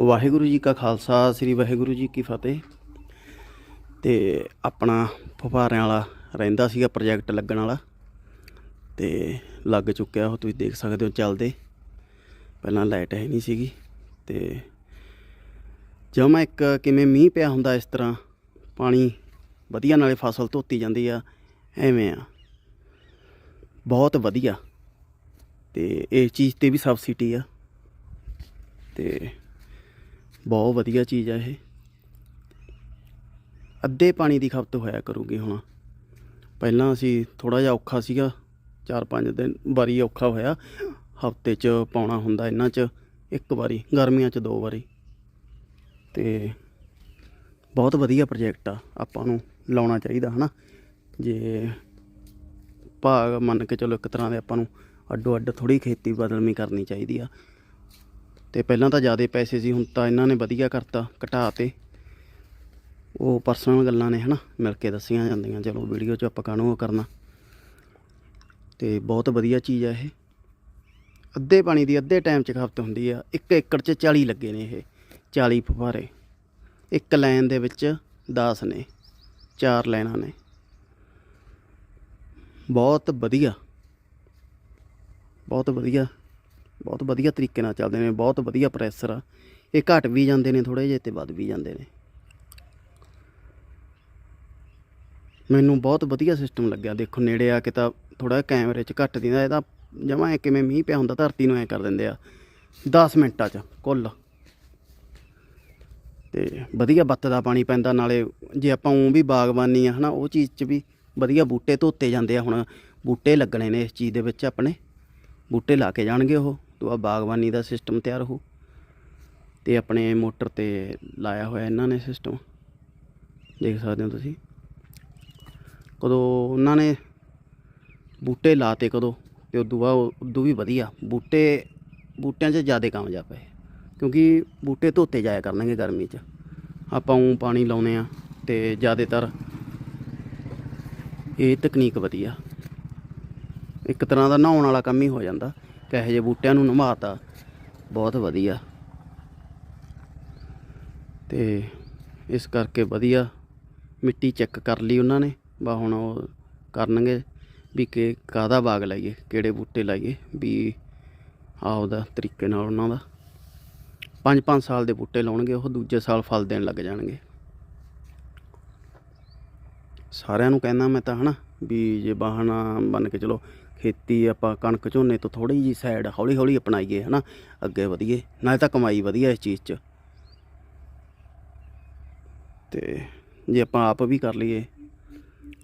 ਵਾਹਿਗੁਰੂ ਜੀ ਕਾ ਖਾਲਸਾ, ਸ੍ਰੀ ਵਾਹਿਗੁਰੂ ਜੀ ਕੀ ਫਤਿਹ। ਤੇ ਆਪਣਾ ਫੁਫਾਰਿਆਂ ਵਾਲਾ ਰਹਿੰਦਾ ਸੀਗਾ ਪ੍ਰੋਜੈਕਟ ਲੱਗਣ ਵਾਲਾ। ਤੇ ਲੱਗ ਚੁੱਕਿਆ ਉਹ, ਤੁਸੀਂ ਦੇਖ ਸਕਦੇ ਹੋ ਚੱਲਦੇ। ਪਹਿਲਾਂ ਲਾਈਟ ਹੈ ਨਹੀਂ ਸੀਗੀ। ਤੇ ਜਮਾ ਇੱਕ ਕਿਵੇਂ ਮੀਂਹ ਪਿਆ ਹੁੰਦਾ ਇਸ ਤਰ੍ਹਾਂ, ਪਾਣੀ ਵਧੀਆ ਨਾਲੇ ਫਸਲ ਧੋਤੀ ਜਾਂਦੀ ਆ, ਐਵੇਂ ਆ। ਬਹੁਤ ਵਧੀਆ। ਤੇ ਇਸ ਚੀਜ਼ ਤੇ ਵੀ ਸਬਸਿਡੀ ਆ। ਤੇ ਬਹੁਤ ਵਧੀਆ ਚੀਜ਼ ਆ ਇਹ। ਅੱਧੇ ਪਾਣੀ ਦੀ ਖਪਤ ਹੋਇਆ ਕਰੂਗੀ ਹੁਣ। ਪਹਿਲਾਂ ਅਸੀਂ ਥੋੜਾ ਜਿਹਾ ਔਖਾ ਸੀਗਾ 4-5 ਦਿਨ ਵਾਰੀ ਔਖਾ ਹੋਇਆ। ਹਫ਼ਤੇ 'ਚ ਪਾਉਣਾ ਹੁੰਦਾ ਇਹਨਾਂ 'ਚ, ਇੱਕ ਵਾਰੀ, ਗਰਮੀਆਂ 'ਚ ਦੋ ਵਾਰੀ। ਤੇ ਬਹੁਤ ਵਧੀਆ ਪ੍ਰੋਜੈਕਟ ਆ, ਆਪਾਂ ਨੂੰ ਲਾਉਣਾ ਚਾਹੀਦਾ, ਹਨਾ? ਜੇ ਭਾਗ ਮੰਨ ਕੇ ਚਲੋ ਇੱਕ ਤਰ੍ਹਾਂ ਦੇ ਆਪਾਂ ਨੂੰ ਅੱਡੋ ਅੱਡ ਥੋੜੀ ਖੇਤੀ ਬਦਲਮੀ ਕਰਨੀ ਚਾਹੀਦੀ ਆ। ਤੇ ਪਹਿਲਾਂ ਤਾਂ ਜ਼ਿਆਦਾ ਪੈਸੇ ਸੀ, ਹੁਣ ਤਾਂ ਇਹਨਾਂ ਨੇ ਵਧੀਆ ਕਰਤਾ, ਘਟਾ ਤੇ। ਉਹ ਪਰਸਨਲ ਗੱਲਾਂ ਨੇ ਹਨਾ, ਮਿਲ ਕੇ ਦੱਸੀਆਂ ਜਾਂਦੀਆਂ, ਚਲੋ ਵੀਡੀਓ 'ਚ ਆਪਾਂ ਕਾਹਨੂੰ ਕਰਨਾ। ਤੇ ਬਹੁਤ ਵਧੀਆ ਚੀਜ਼ ਆ ਇਹ। ਅੱਧੇ ਪਾਣੀ ਦੀ ਅੱਧੇ ਟਾਈਮ 'ਚ ਖਪਤ ਹੁੰਦੀ ਆ, ਇੱਕ ਏਕੜ 'ਚ 40 ਲੱਗੇ ਨੇ ਇਹ 40 ਫੁਹਾਰੇ। ਇੱਕ ਲਾਈਨ ਦੇ ਵਿੱਚ 10 ਨੇ, ਚਾਰ ਲਾਈਨਾਂ ਨੇ। ਬਹੁਤ ਵਧੀਆ। ਬਹੁਤ ਵਧੀਆ। ਬਹੁਤ ਵਧੀਆ ਤਰੀਕੇ ਨਾਲ ਚੱਲਦੇ ਨੇ, ਬਹੁਤ ਵਧੀਆ ਪ੍ਰੈਸ਼ਰ ਆ। ਇਹ ਘਟ ਵੀ ਜਾਂਦੇ ਨੇ ਥੋੜੇ ਜਿਹੇ ਤੇ ਵੱਧ ਵੀ ਜਾਂਦੇ ਨੇ। ਮੈਨੂੰ ਬਹੁਤ ਵਧੀਆ ਸਿਸਟਮ ਲੱਗਿਆ, ਦੇਖੋ ਨੇੜੇ ਆ ਕੇ ਤਾਂ ਥੋੜਾ ਕੈਮਰੇ 'ਚ ਘੱਟ ਦਿੰਦਾ ਇਹਦਾ ਜਮਾ ਕਿਵੇਂ ਮੀਂਹ ਪਿਆ ਹੁੰਦਾ, ਧਰਤੀ ਨੂੰ ਐ ਕਰ ਦਿੰਦੇ ਆ। 10 ਮਿੰਟਾਂ 'ਚ, ਕੁੱਲ। ਤੇ ਵਧੀਆ ਬੱਤ ਦਾ ਪਾਣੀ ਪੈਂਦਾ, ਨਾਲੇ ਜੇ ਆਪਾਂ ਉਂ ਵੀ ਬਾਗਬਾਨੀ ਆ, ਹਨਾ, ਉਹ ਚੀਜ਼ 'ਚ ਵੀ ਵਧੀਆ ਬੂਟੇ ਧੋਤੇ ਜਾਂਦੇ ਆ ਹੁਣ। ਬੂਟੇ ਲੱਗਣੇ ਨੇ ਇਸ ਚੀਜ਼ ਦੇ ਵਿੱਚ ਆਪਣੇ। ਬੂਟੇ ਲਾ ਕੇ ਜਾਣਗੇ ਉਹ। ਤੋਂ ਬਾਗਬਾਨੀ ਦਾ ਸਿਸਟਮ ਤਿਆਰ ਹੋ। ਤੇ ਆਪਣੇ ਮੋਟਰ ਤੇ ਲਾਇਆ ਹੋਇਆ ਇਹਨਾਂ ਨੇ ਸਿਸਟਮ ਦੇਖ ਸਕਦੇ ਹੋ ਤੁਸੀਂ। ਕਦੋਂ ਉਹਨਾਂ ਨੇ ਬੂਟੇ ਲਾਤੇ ਕਦੋਂ, ਤੇ ਉਦੋਂ ਬਾਅਦ ਉਦੋਂ ਵੀ ਵਧੀਆ। ਬੂਟੇ, ਬੂਟਿਆਂ 'ਚ ਜ਼ਿਆਦਾ ਕਾਮਯਾਬ ਪਏ ਕਿਉਂਕਿ ਬੂਟੇ ਧੋਤੇ ਜਾਇਆ ਕਰਨਗੇ ਗਰਮੀ 'ਚ। ਆਪਾਂ ਉਹ ਪਾਣੀ ਲਾਉਨੇ ਆ ਤੇ ਜ਼ਿਆਦਾਤਰ ਇਹ ਤਕਨੀਕ ਵਧੀਆ। ਇੱਕ ਤਰ੍ਹਾਂ ਦਾ ਨਹਾਉਣ ਵਾਲਾ ਕੰਮ ਹੀ ਹੋ ਜਾਂਦਾ। ਕਹੇ ਜੇ ਬੂਟਿਆਂ ਨੂੰ ਨਮਾਤਾ। ਬਹੁਤ ਵਧੀਆ। ਤੇ ਇਸ ਕਰਕੇ ਵਧੀਆ ਮਿੱਟੀ ਚੈੱਕ ਕਰ ਲਈ ਉਹਨਾਂ ਨੇ। ਬਾ ਹੁਣ ਉਹ ਕਰਨਗੇ ਵੀ ਕਿ ਕਾਹਦਾ ਬਾਗ ਲਾਈਏ, ਕਿਹੜੇ ਬੂਟੇ ਲਾਈਏ, ਵੀ ਆਪਦਾ ਤਰੀਕੇ ਨਾਲ ਉਹਨਾਂ ਦਾ। 5-5 ਸਾਲ ਦੇ ਬੂਟੇ ਲਾਉਣਗੇ, ਉਹ ਦੂਜੇ ਸਾਲ ਫਲ ਦੇਣ ਲੱਗ ਜਾਣਗੇ। ਸਾਰਿਆਂ ਨੂੰ ਕਹਿੰਦਾ ਮੈਂ ਤਾਂ, ਹਨਾ, ਵੀ ਜੇ ਬਾਹਣਾ ਬਣ ਕੇ ਚਲੋ ਖੇਤੀ ਆਪਾਂ ਕਣਕ ਝੋਨੇ ਤੋਂ ਥੋੜੀ ਜੀ ਸਾਈਡ ਹੌਲੀ ਹੌਲੀ ਅਪਣਾਈਏ, ਹਨਾ, ਅੱਗੇ ਵਧੀਏ, ਨਾਲੇ ਤਾਂ ਕਮਾਈ ਵਧੀਆ ਇਸ ਚੀਜ਼ 'ਚ। ਤੇ ਜੇ ਆਪਾਂ ਆਪ ਵੀ ਕਰ ਲਈਏ,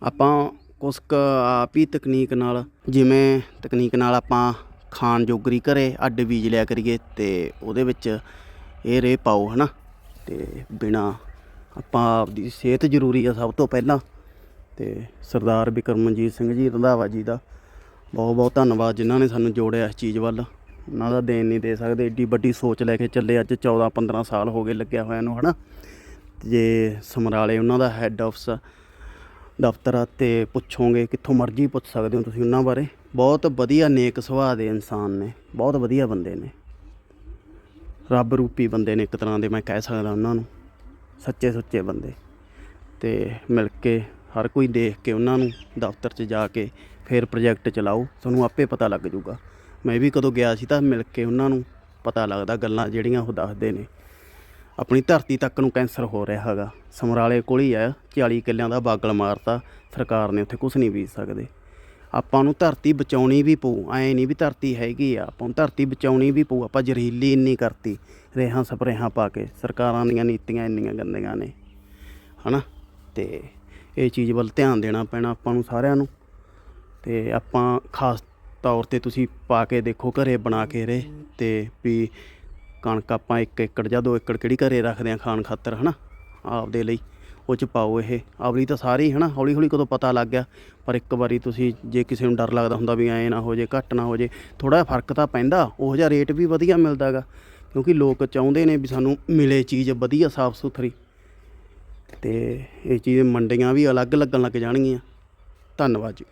ਆਪਾਂ ਕੁਛ ਕੁ ਆਪ ਹੀ ਤਕਨੀਕ ਨਾਲ, ਜਿਵੇਂ ਤਕਨੀਕ ਨਾਲ ਆਪਾਂ ਖਾਣ ਜੋਗਰੀ ਘਰੇ ਅੱਡ ਬੀਜ ਲਿਆ ਕਰੀਏ ਤੇ ਉਹਦੇ ਵਿੱਚ ਇਹ ਰੇ ਪਾਓ, ਹਨਾ, ਤੇ ਬਿਨਾ ਆਪਾਂ ਆਪਦੀ ਸਿਹਤ ਜ਼ਰੂਰੀ ਆ ਸਭ ਤੋਂ ਪਹਿਲਾਂ। ਤੇ ਸਰਦਾਰ ਬਿਕਰਮਨਜੀਤ ਸਿੰਘ ਜੀ ਰੰਧਾਵਾ ਜੀ ਦਾ ਬਹੁਤ ਬਹੁਤ ਧੰਨਵਾਦ ਜਿਨ੍ਹਾਂ ਨੇ ਸਾਨੂੰ ਜੋੜਿਆ ਇਸ ਚੀਜ਼ ਵੱਲ। ਉਹਨਾਂ ਦਾ ਦੇਣ ਨਹੀਂ ਦੇ ਸਕਦੇ, ਏਡੀ ਵੱਡੀ ਸੋਚ ਲੈ ਕੇ ਚੱਲੇ ਅੱਜ 14 15 ਸਾਲ ਹੋ ਗਏ ਲੱਗਿਆ ਹੋਇਆ ਨੂੰ ਹਨਾ? ਜੇ ਸਮਰਾਲੇ ਉਹਨਾਂ ਦਾ ਹੈੱਡ ਆਫਿਸ ਦਫ਼ਤਰ ਆ ਤੇ ਪੁੱਛੋਗੇ ਕਿੱਥੋਂ ਮਰਜ਼ੀ ਪੁੱਛ ਸਕਦੇ ਹੋ ਤੁਸੀਂ ਉਹਨਾਂ ਬਾਰੇ। ਬਹੁਤ ਵਧੀਆ ਨੇਕ ਸੁਭਾਅ ਦੇ ਇਨਸਾਨ ਨੇ, ਬਹੁਤ ਵਧੀਆ ਬੰਦੇ ਨੇ। ਰੱਬ ਰੂਪੀ ਬੰਦੇ ਨੇ ਇੱਕ ਤਰ੍ਹਾਂ ਦੇ, ਮੈਂ ਕਹਿ ਸਕਦਾ ਉਹਨਾਂ ਨੂੰ। ਸੱਚੇ ਸੁੱਚੇ ਬੰਦੇ। ਤੇ ਮਿਲ ਕੇ ਹਰ ਕੋਈ ਦੇਖ ਕੇ ਉਹਨਾਂ ਨੂੰ ਦਫ਼ਤਰ 'ਚ ਜਾ ਕੇ ਫਿਰ ਪ੍ਰੋਜੈਕਟ ਚਲਾਓ, ਤੁਹਾਨੂੰ ਆਪੇ ਪਤਾ ਲੱਗ ਜਾਊਗਾ। ਮੈਂ ਵੀ ਕਦੋਂ ਗਿਆ ਸੀ ਤਾਂ ਮਿਲ ਕੇ ਉਹਨਾਂ ਨੂੰ ਪਤਾ ਲੱਗਦਾ ਗੱਲਾਂ ਜਿਹੜੀਆਂ ਉਹ ਦੱਸਦੇ ਨੇ। ਆਪਣੀ ਧਰਤੀ ਤੱਕ ਨੂੰ ਕੈਂਸਰ ਹੋ ਰਿਹਾ ਹੈਗਾ। ਸਮਰਾਲੇ ਕੋਲ ਹੀ ਆ 40 ਕਿੱਲਿਆਂ ਦਾ ਬਾਗਲ ਮਾਰਤਾ, ਸਰਕਾਰ ਨੇ ਉੱਥੇ ਕੁਝ ਨਹੀਂ ਬੀਜ ਸਕਦੇ। ਆਪਾਂ ਨੂੰ ਧਰਤੀ ਬਚਾਉਣੀ ਵੀ ਪਊ, ਐ ਨਹੀਂ ਵੀ ਧਰਤੀ ਹੈਗੀ ਆ, ਆਪਾਂ ਨੂੰ ਧਰਤੀ ਬਚਾਉਣੀ ਵੀ ਪਊ, ਆਪਾਂ ਜ਼ਹਿਰੀਲੀ ਇੰਨੀ ਕਰਤੀ, ਰੇਹਾਂ ਸਪਰੇਹਾਂ ਪਾ ਕੇ, ਸਰਕਾਰਾਂ ਦੀਆਂ ਨੀਤੀਆਂ ਇੰਨੀਆਂ ਗੰਦੀਆਂ ਨੇ। ਹਨਾ? ਤੇ ਇਹ ਚੀਜ਼ ਵੱਲ ਧਿਆਨ ਦੇਣਾ ਪੈਣਾ ਆਪਾਂ ਨੂੰ ਸਾਰਿਆਂ ਨੂੰ। ਤੇ ਆਪਾਂ ਖਾਸ ਤੌਰ ਤੇ ਤੁਸੀਂ ਪਾ ਕੇ ਦੇਖੋ ਘਰੇ ਬਣਾ ਕੇ ਰੇ ਤੇ ਵੀ ਕਣਕ ਆਪਾਂ 1 ਏਕੜ ਜਾਂ 2 ਏਕੜ ਕਿਹੜੀ ਘਰੇ ਰੱਖਦੇ ਆ ਖਾਣ ਖਾਤਰ, ਹਨਾ? ਆਪਦੇ ਲਈ ਉਹ ਚ ਪਾਓ ਇਹ। ਆਪਣੀ ਤਾਂ ਸਾਰੀ, ਹਨਾ? ਹੌਲੀ ਹੌਲੀ ਕਦੋਂ ਪਤਾ ਲੱਗ ਗਿਆ। ਪਰ ਇੱਕ ਵਾਰੀ ਤੁਸੀਂ ਜੇ ਕਿਸੇ ਨੂੰ ਡਰ ਲੱਗਦਾ ਹੁੰਦਾ ਵੀ ਐਂ ਨਾ ਹੋ ਜੇ, ਘੱਟ ਨਾ ਹੋ ਜੇ ਥੋੜਾ ਜਿਹਾ ਫ਼ਰਕ ਤਾਂ ਪੈਂਦਾ। ਉਹ ਜਿਹਾ ਰੇਟ ਵੀ ਵਧੀਆ ਮਿਲਦਾਗਾ ਕਿਉਂਕਿ ਲੋਕ ਚਾਹੁੰਦੇ ਨੇ ਵੀ ਸਾਨੂੰ ਮਿਲੇ ਚੀਜ਼ ਵਧੀਆ ਸਾਫ਼ ਸੁਥਰੀ ਤੇ ਇਹ ਚੀਜ਼ ਮੰਡੀਆਂ ਵੀ ਅਲੱਗ ਲੱਗਣ ਲੱਗ ਜਾਣਗੀਆਂ। ਧੰਨਵਾਦ ਜੀ।